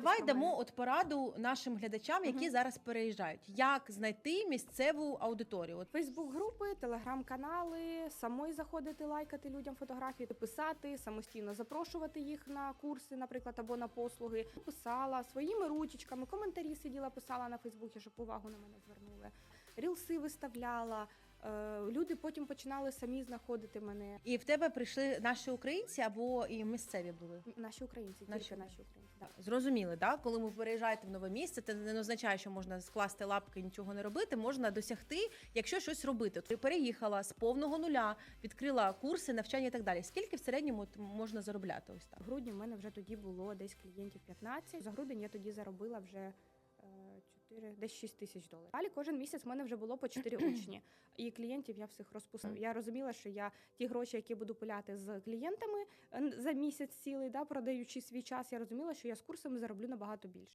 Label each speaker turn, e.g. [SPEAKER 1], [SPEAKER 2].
[SPEAKER 1] давай дамо от пораду нашим глядачам, які зараз переїжджають. Як знайти місцеву аудиторію? От
[SPEAKER 2] Фейсбук-групи, телеграм-канали, самої заходити, лайкати людям фотографії, писати, самостійно запрошувати їх на курси, наприклад, або на послуги. Писала своїми ручечками, коментарі сиділа, писала на Фейсбуці, щоб увагу на мене звернули. Рілси виставляла. Е, Люди потім починали самі знаходити мене.
[SPEAKER 1] і в тебе прийшли наші українці або і місцеві були.
[SPEAKER 2] Наші українці,
[SPEAKER 1] Наші
[SPEAKER 2] тільки наші українці. Да.
[SPEAKER 1] Зрозуміли, да? коли ви переїжджаєте в нове місце, це не означає, що можна скласти лапки і нічого не робити. Можна досягти, якщо щось робити. Ти переїхала з повного нуля, відкрила курси, навчання і так далі. Скільки в середньому можна заробляти? Ось так.
[SPEAKER 2] В грудні в мене вже тоді було десь клієнтів 15. За грудень я тоді заробила вже 4, десь 6 тисяч доларів. Далі кожен місяць в мене вже було по 4 учні. І клієнтів я всіх розпустила. Я розуміла, що я ті гроші, які буду пиляти з клієнтами за місяць цілий, да, продаючи свій час, я розуміла, що я з курсами зароблю набагато більше.